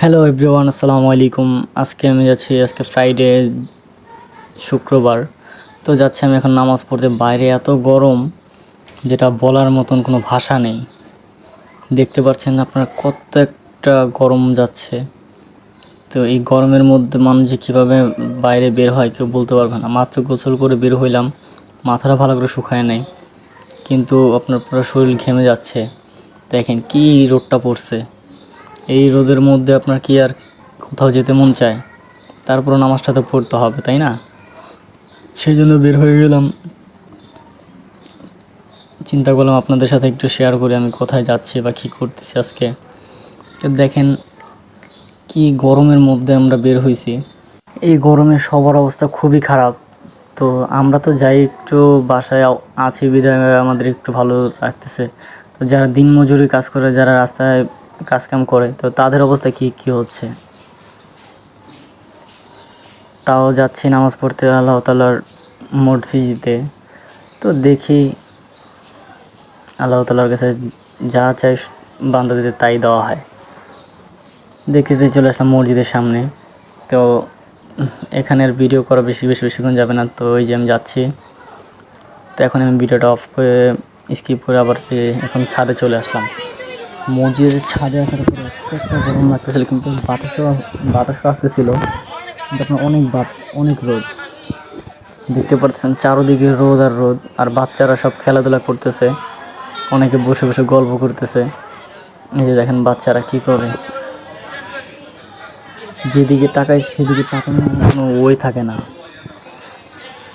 Hello everyone আসসালামু আলাইকুম আজকে আমি যাচ্ছি, আজকে ফ্রাইডে শুক্রবার। তো যাচ্ছি আমি এখন নামাজ পড়তে। বাইরে এত গরম, যেটা বলার মতন কোনো ভাষা নেই। দেখতে পাচ্ছেন আপনার কত একটা গরম যাচ্ছে। তো এই গরমের মধ্যে মানুষ যে কীভাবে বাইরে বের হয় কেউ বলতে পারবে না। মাত্র গোসল করে বের হইলাম, মাথাটা ভালো করে শুকায় নাই। কিন্তু আপনার পুরো শরীর ঘেমে যাচ্ছে। দেখেন কি রোদটা পড়ছে। এই রোদের মধ্যে আপনার কি আর কোথাও যেতে মন চায়? তারপর নামাজটা তো পড়তে হবে, তাই না? সেই জন্য বের হয়ে গেলাম। চিন্তা করলাম আপনাদের সাথে একটু শেয়ার করি আমি কোথায় যাচ্ছি বা কী করতেছি আজকে। দেখেন কি গরমের মধ্যে আমরা বের হয়েছি। এই গরমে সবার অবস্থা খুবই খারাপ। তো আমরা তো যাই একটু বাসায়, আছি বিধায় আমাদের একটু ভালো রাখতেছে তো যারা দিনমজুরি কাজ করে, যারা রাস্তায় কাজকাম করে, তো তাদের অবস্থা কি কি হচ্ছে? তাও যাচ্ছি নামাজ পড়তে আল্লাহ তালার মসজিদে তো দেখি আল্লাহ তালার কাছে যা চাই বান্দাদের তাই দেওয়া হয়। দেখতে চলে আসলাম মসজিদের সামনে। তো এখানের ভিডিও করা বেশি বেশি বেশিক্ষণ যাবে না, তো ওই যে আমি যাচ্ছি। তো এখন আমি ভিডিওটা অফ করে স্কিপ করে আবার এখন ছাদে চলে আসলাম। মসজিদের ছাদে আসার পরে একটা গরম লাগতেছিল, কিন্তু বাতাসও বাতাসও আসতেছিল। কিন্তু অনেক বাত, অনেক রোদ। দেখতে পাচ্ছেন চারোদিকে রোদ আর রোদ, আর বাচ্চারা সব খেলাধুলা করতেছে। অনেকে বসে বসে গল্প করতেছে। এই যে দেখেন বাচ্চারা কি করে। যেদিকে তাকায় সেদিকে তাকানোর কোনো ওই থাকে না।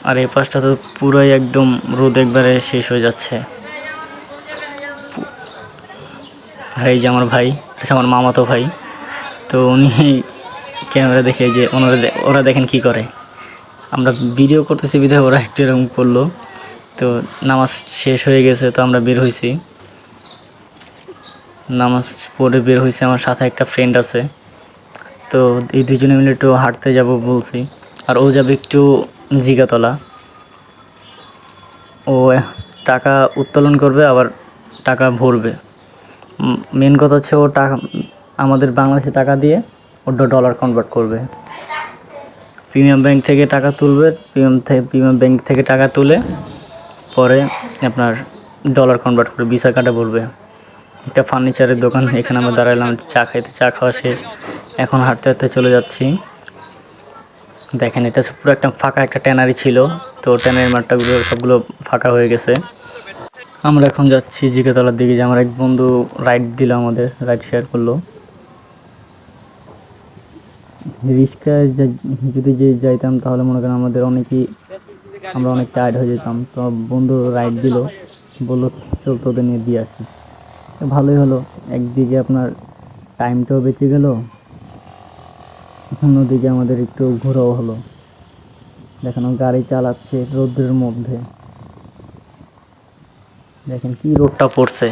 আর এই পাশটা তো পুরোই একদম রোদ একবারে শেষ হয়ে যাচ্ছে। আর এই যে আমার ভাই আমার মামাতো ভাই। তো উনি ক্যামেরা দেখে যে ওনারা ওরা দেখেন কি করে। আমরা ভিডিও করতেছি বিধায় ওরা একটু এরকম করল। তো নামাজ শেষ হয়ে গেছে, তো আমরা বের হয়েছি নামাজ পড়ে বের হয়েছে আমার সাথে একটা ফ্রেন্ড আছে। তো এই দুজনে মিলে একটু হাঁটতে যাব বলছি। আর ও যাবে একটু জিগাতলা। ও টাকা উত্তোলন করবে, আবার টাকা ভরবে। মেন কথা হচ্ছে ও টাকা, আমাদের বাংলাদেশে টাকা দিয়ে ওটা ডলার কনভার্ট করবে। প্রিমিয়াম ব্যাংক থেকে টাকা তুলবে প্রিমিয়াম থেকে প্রিমিয়াম ব্যাংক থেকে টাকা তুলে পরে আপনার ডলার কনভার্ট করে ভিসা কার্ডে বলবে একটা ফার্নিচারের দোকান, এখানে আমরা দাঁড়ালাম চা খাইতে, চা খাওয়া শেষ। এখন হাঁটতে হাঁটতে চলে যাচ্ছি। দেখেন, এটা পুরো একটা ফাঁকা একটা ট্যানারি ছিল। তো ট্যানারি মাঠটাগুলো সবগুলো ফাঁকা হয়ে গেছে। আমরা এখন যাচ্ছি জিকেতলার দিকে যে আমার এক বন্ধু রাইড দিল আমাদের রাইড শেয়ার করল। রিক্সায় যদি যে যাইতাম তাহলে মনে করেন আমাদের অনেকই, আমরা অনেক টায়ার্ড হয়ে যেতাম। তো বন্ধু রাইড দিল, বলল, চল তোদের নিয়ে দিয়ে আসি। ভালোই হলো। একদিকে আপনার টাইমটাও বেঁচে গেল, অন্যদিকে আমাদের একটু ঘোরাও হলো। দেখেন গাড়ি চালাচ্ছে রোদ্রের মধ্যে। দেখেন কি রোদটা পড়ছে।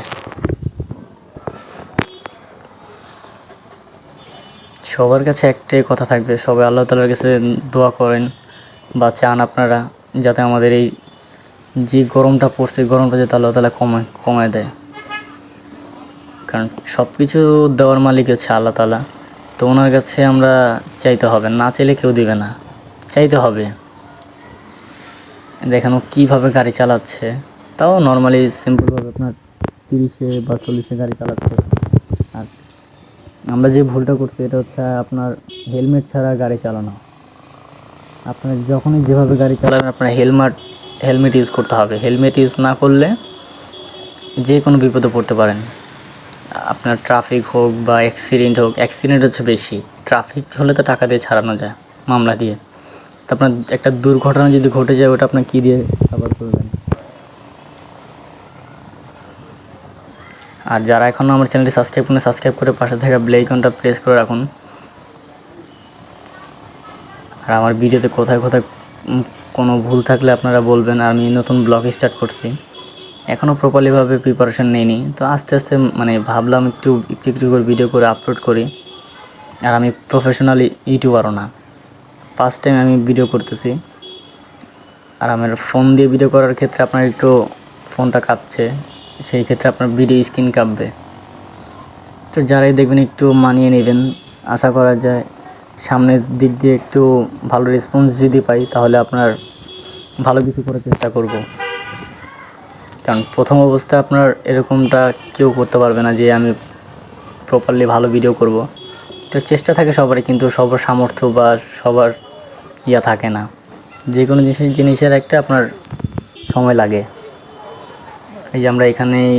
সবার কাছে একটাই কথা থাকবে, সবাই আল্লাহ তালার কাছে দোয়া করেন, বা চান আপনারা যাতে আমাদের এই যে গরমটা পড়ছে, গরমটা যাতে আল্লাহ তালা কমায় কমায় দেয়। কারণ সব কিছু দেওয়ার মালিক হচ্ছে আল্লাহ তালা তো ওনার কাছে আমরা চাইতে হবে, না চাইলে কেউ দিবে না, চাইতে হবে। দেখেন কীভাবে গাড়ি চালাচ্ছে। তাও নর্মালি সিম্পলভাবে আপনার তিরিশে বা চল্লিশে গাড়ি চালাচ্ছে। আর আমরা যে ভুলটা করছি, এটা হচ্ছে আপনার হেলমেট ছাড়া গাড়ি চালানো। আপনার যখনই যেভাবে গাড়ি চালাবেন, আপনার হেলমেট হেলমেট ইউজ করতে হবে। হেলমেট ইউজ না করলে যে কোনো বিপদে পড়তে পারেন। আপনার ট্রাফিক হোক বা অ্যাক্সিডেন্ট হোক অ্যাক্সিডেন্ট হচ্ছে বেশি। ট্রাফিক হলে তো টাকা দিয়ে ছাড়ানো যায়, মামলা দিয়ে। তো আপনার একটা দুর্ঘটনা যদি ঘটে যায়, ওটা আপনার কী দিয়ে কাভার করবেন? আর যারা এখনও আমার চ্যানেলটি সাবস্ক্রাইব করেন সাবস্ক্রাইব করে পাশে থাকা বেল আইকনটা প্রেস করে রাখুন। আর আমার ভিডিওতে কোথায় কোথায় কোনো ভুল থাকলে আপনারা বলবেন আমি নতুন ব্লগ স্টার্ট করছি। এখনও প্রপারলিভাবে প্রিপারেশন নেইনি, তো আস্তে আস্তে মানে ভাবলাম একটু একটু একটু করে ভিডিও করে আপলোড করি। আর আমি প্রফেশনালি ইউটিউবারও না। ফার্স্ট টাইম আমি ভিডিও করতেছি। আর আমার ফোন দিয়ে ভিডিও করার ক্ষেত্রে আপনার একটু ফোনটা কাঁপছে। সেই ক্ষেত্রে আপনার ভিডিও স্ক্রিন কাঁপবে। তো যারাই দেখবেন একটু মানিয়ে নেবেন, আশা করা যায় সামনের দিক দিয়ে একটু ভালো রেসপন্স যদি পাই, তাহলে আপনার ভালো কিছু করার চেষ্টা করব। কারণ প্রথম অবস্থায় আপনার এরকমটা কেউ করতে পারবে না যে আমি প্রপারলি ভালো ভিডিও করব। তো চেষ্টা থাকে সবারই, কিন্তু সবার সামর্থ্য বা সবার ইয়া থাকে না। যে কোনো জিনিস জিনিসের একটা আপনার সময় লাগে। এই যে আমরা এখানেই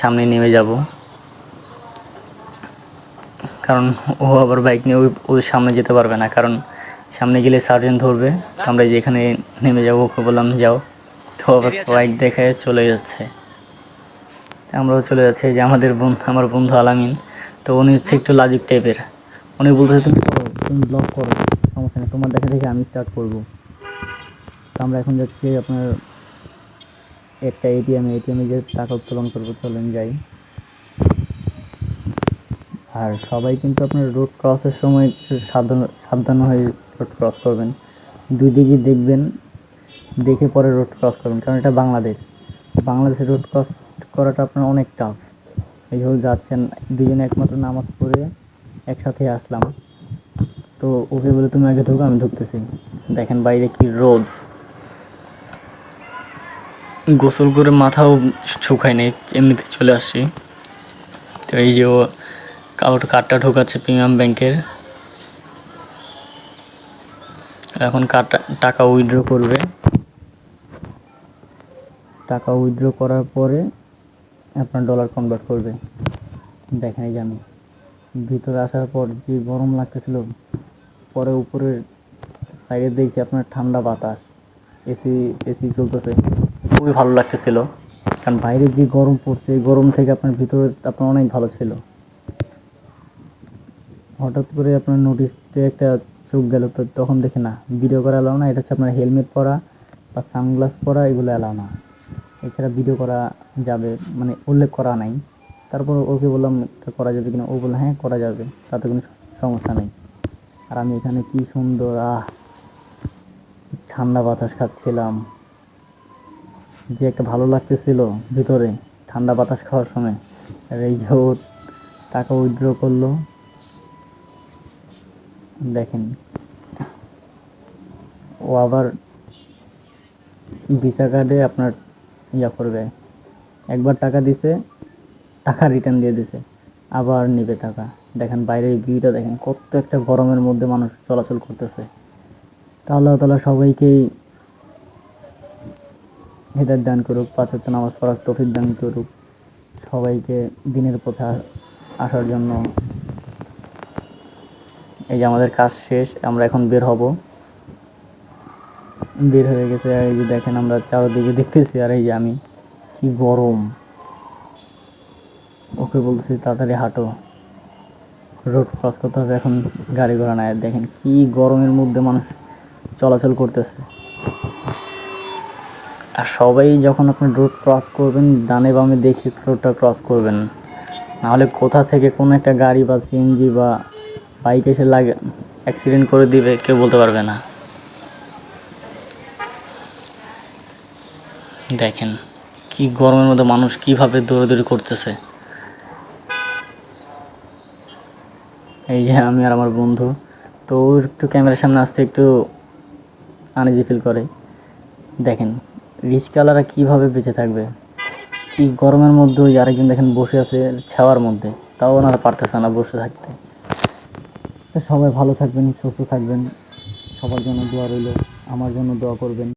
সামনে নেমে যাব। কারণ ও আবার বাইক নিয়ে ও সামনে যেতে পারবে না। কারণ সামনে গেলে সার্জেন্ট ধরবে। তো আমরা যে এখানে নেমে যাব, ওকে বললাম, যাও। তো আবার বাইক দেখে চলে যাচ্ছে। আমরাও চলে যাচ্ছি। যে আমাদের বন্ধু আমার বন্ধু আলামিন। তো উনি হচ্ছে একটু লাজুক টাইপের উনি বলতেছে, তুমি করো, তুমি ব্লগ করো। সমস্যা নেই। তোমার দেখা দেখে আমি স্টার্ট করব। তো আমরা এখন যাচ্ছি আপনার একটা এটিএমে এটিএমে যে টাকা উত্তোলন করব, চলেন যাই। আর সবাই কিন্তু আপনার রোড ক্রসের সময় সাবধান সাবধান হয়ে রোড ক্রস করবেন। দুই দিকে দেখবেন, দেখে পরে রোড ক্রস করবেন, কারণ এটা বাংলাদেশ। বাংলাদেশে রোড ক্রস করাটা আপনার অনেক টাফ এই হল যাচ্ছেন, দুজনে একমাত্র নামাজ পড়ে একসাথে আসলাম। তো ওকে বলে, তুমি আগে ঢুকো, আমি ঢুকতেছি। দেখেন বাইরে কি রোদ। গোসল করে মাথাও শুকায় নেই, এমনিতে চলে আসছি। তো এই যে ও কাউট কার্ডটা ঢোকাচ্ছে প্রিমিয়াম ব্যাংকের। এখন কার্ডটা, টাকা উইথড্র করবে। টাকা উইথড্র করার পরে আপনার ডলার কনভার্ট করবে। দেখেন এই আমি। ভিতরে আসার পর যে গরম লাগতেছিল, পরে উপরের সাইডে দেখছি আপনার ঠান্ডা বাতাস। এসি এসি চলতেছে। খুবই ভালো লাগতেছিল। কারণ বাইরে যে গরম পড়ছে, এই গরম থেকে আপনার ভিতরে আপনার অনেক ভালো ছিল। হঠাৎ করে আপনার নোটিসে একটা চোখ গেল, তো তখন দেখে না ভিডিও করা এলাও না, এটা হচ্ছে আপনার হেলমেট পরা বা সানগ্লাস পরা, এগুলো এলাও না। এছাড়া ভিডিও করা যাবে মানে উল্লেখ করা নাই। তারপর ওকে বললাম এটা করা যাবে কিনা? ও বলল হ্যাঁ করা যাবে, তাতে কোনো সমস্যা নেই। আর আমি এখানে কি সুন্দর, আহ, ঠান্ডা বাতাস খাচ্ছিলাম। যে একটা ভালো লাগতেছিল ভিতরে, ঠান্ডা বাতাস খাওয়ার সময়। আর এই যে টাকা উইথড্র করল। দেখেন। ও আবার ভিসা কার্ডে আপনার ইয়া করবে। একবার টাকা দিছে, টাকা রিটার্ন দিয়ে দিছে। আবার নেবে টাকা। দেখেন বাইরের ভিউটা দেখেন, কত একটা গরমের মধ্যে মানুষ চলাচল করতেছে। তাহলে তাহলে সবাইকেই হেদার দান করুক পাঁচত্ব নামাজ পড়ার তফিক দান করুক, সবাইকে দিনের পথে আসার জন্য। এই যে আমাদের কাজ শেষ, আমরা এখন বের হব। বের হয়ে গেছে, আর এই যে দেখেন আমরা চারদিকে দেখতেছি, আর এই যে আমি, কি গরম। ওকে বলছি তাড়াতাড়ি হাঁটো। রোড ক্রস করতে হবে, এখন গাড়ি ঘোড়া নাই। দেখেন কি গরমের মধ্যে মানুষ চলাচল করতেছে। আর সবাই যখন আপনি রোড ক্রস করবেন, ডানে বামে দেখে রোডটা ক্রস করবেন। নাহলে কোথা থেকে কোনো একটা গাড়ি বা সিএনজি বা বাইক এসে লাগে অ্যাক্সিডেন্ট করে দিবে, কেউ বলতে পারবে না। দেখেন কি গরমের মধ্যে মানুষ কীভাবে দৌড়াদৌড়ি করতেছে। এই যে আমি আর আমার বন্ধু, তো একটু ক্যামেরার সামনে আসতে একটু আনইজি ফিল করে। দেখেন রিচকালারা কীভাবে বেঁচে থাকবে? কি গরমের মধ্যে ওই আরেকজন দেখেন বসে আছে ছাওয়ার মধ্যে? তাও ওনারা পারতেছে না বসে থাকতে। সবাই ভালো থাকবেন, সুস্থ থাকবেন। সবার জন্য দোয়া রইল। আমার জন্য দোয়া করবেন।